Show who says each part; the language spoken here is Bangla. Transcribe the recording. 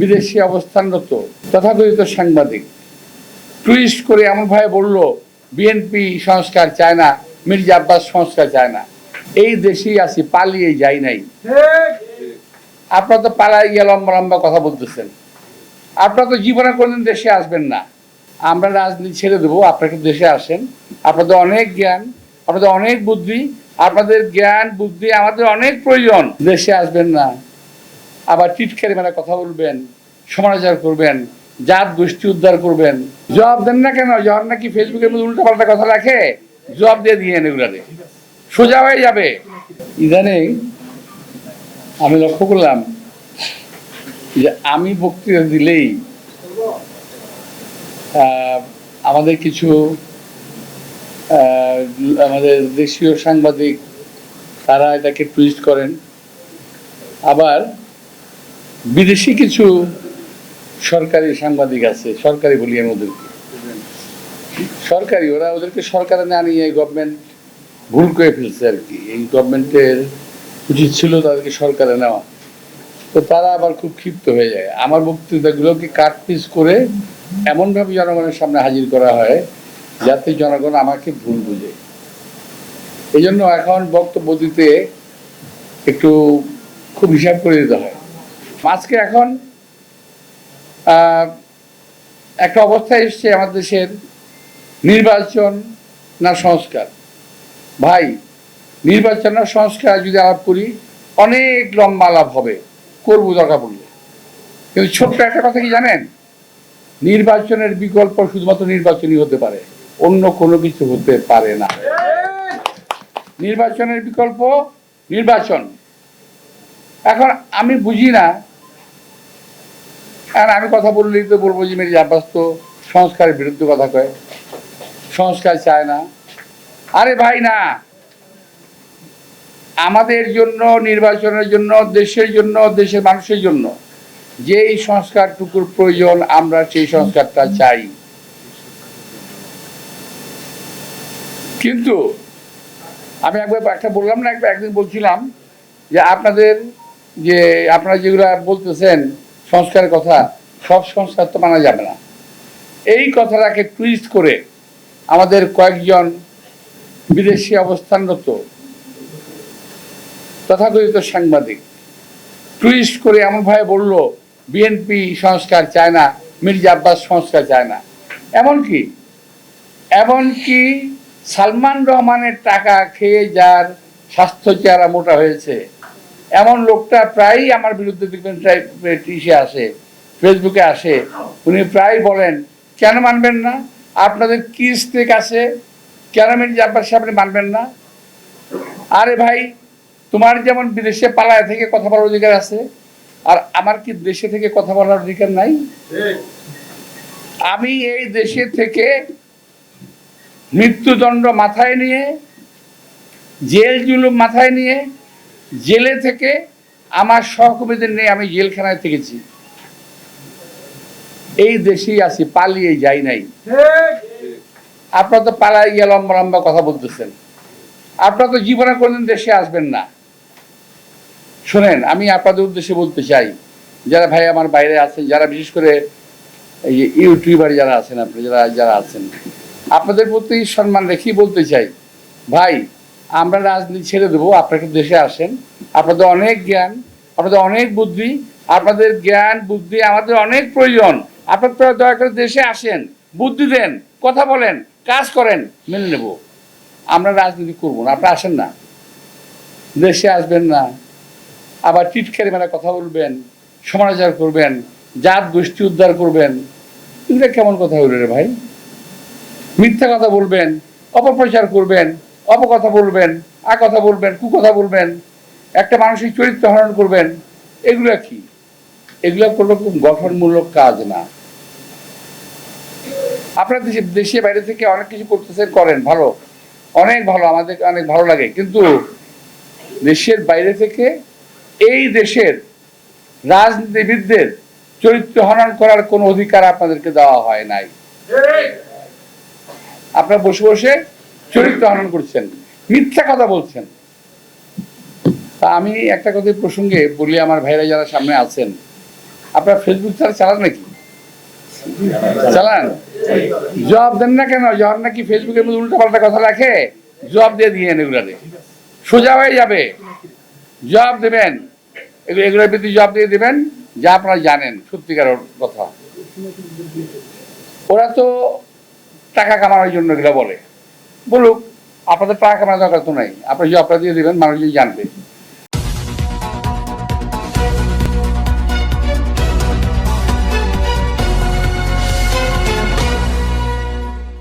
Speaker 1: বিদেশি অবস্থানরত তথাকথিত সাংবাদিক। টুইস্ট করে এমনভাবে বলল বিএনপি সংস্কার চায় না, মির্জা আব্বাস সংস্কার চায় না। এই দেশেই আছি, পালিয়ে যাই নাই। আপনারা তো পালাই গিয়ে লম্বা লম্বা কথা বলতেছেন। আপনারা তো জীবনে কোনদিন দেশে আসবেন না। আমরা রাজনীতি ছেড়ে দেবো আপনাকে দেশে আসেন? আপনাদের অনেক জ্ঞান, আপনাদের অনেক বুদ্ধি, আপনাদের জ্ঞান, বুদ্ধি আমাদের অনেক প্রয়োজন। দেশে আসবেন না। আবার টিটকারি মেলা কথা বলবেন, সমালোচনা করবেন, জাত গোষ্ঠী উদ্ধার করবেন। জবাব দেন না কেন? যখন নাকি ফেসবুকের মধ্যে উল্টো পাল্টা কথা রাখে? জবাব দিয়ে দিয়ে এগুলারে। সোজা হয়ে যাবে। ইদানিং আমি লক্ষ্য করলাম যে আমি বক্তৃতা দিলেই আমাদের কিছু আমাদের দেশীয় সাংবাদিক, তারা এটাকে টুইস্ট করেন। আবার বিদেশি কিছু সরকারি সাংবাদিক আছে, সরকারি বলি আমি ওদেরকে। সরকারি, ওরা ওদেরকে সরকারে না নিয়ে গভর্নমেন্ট ভুল করে ফেলছে আর কি। এই গভর্নমেন্টের উচিত ছিল তাদেরকে সরকারে নেওয়া। তো তারা আবার খুব ক্ষিপ্ত হয়ে যায়। আমার বক্তৃতাগুলোকে কাট পিস করে এমনভাবে জনগণের সামনে হাজির করা হয় যাতে জনগণ আমাকে ভুল বুঝে। এই জন্য এখন বক্তব্য দিতে একটু খুব হিসাব করে দিতে হয়। আজকে এখন একটা অবস্থা এসছে আমাদের দেশের নির্বাচন না সংস্কার। ভাই, নির্বাচন না সংস্কার যদি আলাপ করি, অনেক লম্বা আলাপ হবে। করব দরকার পড়লে। কিন্তু ছোট্ট একটা কথা কি জানেন? নির্বাচনের বিকল্প শুধুমাত্র নির্বাচনই হতে পারে। অন্য কোনো কিছু হতে পারে না। নির্বাচনের বিকল্প নির্বাচন। এখন আমি বুঝি না আর আমি কথা বললেই তো বলব যে মেরি আব্বাস তো সংস্কারের বিরুদ্ধে কথা কয়। সংস্কার চায় না। আরে ভাই না। আমাদের জন্য, নির্বাচনের জন্য, দেশের জন্য, দেশের মানুষের জন্য যেই সংস্কারটুকুর প্রয়োজন, আমরা সেই সংস্কারটা চাই। কিন্তু আমি একবার একটা বললাম না, একবার একদিন বলছিলাম যে আপনাদের যে, আপনারা যেগুলো বলতেছেন সংস্কারের কথা সব সংস্কার তো মানা যাবে না। এই কথাটাকে টুইস্ট করে আমাদের কয়েকজন বিদেশি অবস্থানরত তথাকথিত সাংবাদিক টুইস্ট করে এমনভাবে বলল বিএনপি সংস্কার চায় না, মির্জা আব্বাস সংস্কার চায় না। এমনকি এমনকি সালমান রহমানের টাকা খেয়ে যার স্বাস্থ্য চেহারা মোটা হয়েছে এমন লোকটা প্রায়ই আমার বিরুদ্ধে দেখবেন ইসে আসে, ফেসবুকে আসে। উনি প্রায় বলেন, কেন মানবেন না? আপনাদের কি স্টেক আছে কেন মির্জা আব্বাস আপনি মানবেন না? আরে ভাই, তোমার যেমন বিদেশে পালায় থেকে কথা বলার অধিকার আছে, আর আমার কি দেশে থেকে কথা বলার অধিকার নাই? আমি এই দেশে থেকে মৃত্যুদণ্ড মাথায় নিয়ে, জেল জুলুম মাথায় নিয়ে জেলে থেকে আমার সহকর্মীদের নিয়ে আমি জেলখানায় থেকেছি। এই দেশেই আছি, পালিয়ে যাই নাই। আপনারা তো পালাই গিয়ে লম্বা লম্বা কথা বলতেছেন। আপনারা তো জীবনে কোনদিন দেশে আসবেন না। শোনেন, আমি আপনাদের উদ্দেশ্যে বলতে চাই, যারা ভাই আমার বাইরে আছেন, যারা বিশেষ করে এই যে ইউটিউবার যারা আছেন আপনি যারা যারা আছেন, আপনাদের প্রতি সম্মান রেখেই বলতে চাই, ভাই আমরা রাজনীতি ছেড়ে দেবো আপনাকে দেশে আসেন। আপনাদের অনেক জ্ঞান, আপনাদের অনেক বুদ্ধি, আপনাদের জ্ঞান, বুদ্ধি আমাদের অনেক প্রয়োজন। আপনারা দয়া করে দেশে আসেন, বুদ্ধি দেন, কথা বলেন, কাজ করেন, মেনে নেব। আমরা রাজনীতি করব না আপনি আসেন না। দেশে আসবেন না। আবার টিটকারি মেলা কথা বলবেন, সমালোচনা করবেন, জাত গোষ্ঠী উদ্ধার করবেন। এগুলো কেমন কথা হলো রে ভাই? মিথ্যা কথা বলবেন, অপপ্রচার করবেন অপকথা বলবেন আ কথা বলবেন কুকথা বলবেন একটা মানুষের চরিত্র হরণ করবেন এগুলো কি? এগুলো কোনো গঠনমূলক কাজ না। আপনার দেশে দেশে বাইরে থেকে অনেক কিছু করতেছেন করেন ভালো। অনেক ভালো আমাদের অনেক ভালো লাগে। কিন্তু দেশের বাইরে থেকে এই দেশের রাজনীতিবিদদের চরিত্র হনন করার কোনো অধিকার আপনাদেরকে দেওয়া হয় নাই। আপনারা বসে বসে চরিত্র হনন করছেন, মিথ্যা কথা বলছেন। তা আমি একটা কথা প্রসঙ্গে বলি, আমার ভাইরা যারা সামনে আছেন, আপনার ফেসবুক চালা চালান নাকি? চালান? জবাব দেন না কেন? যখন নাকি ফেসবুকের মধ্যে উল্টো পাল্টা কথা রাখে? জবাব দিয়ে দিয়ে এগুলারে। সোজা হয়ে যাবে। জবাব দেবেন। এগুলো এগুলোর প্রতি জবাব দিয়ে দেবেন, যা আপনারা জানেন, সত্যিকার কথা। ওরা তো টাকা কামানোর জন্য এগুলো বলে। বলুক আপনাদের টাকা কামানোর দরকার তো নাই। আপনি জবটা দিয়ে দেবেন মানুষজন জানবে।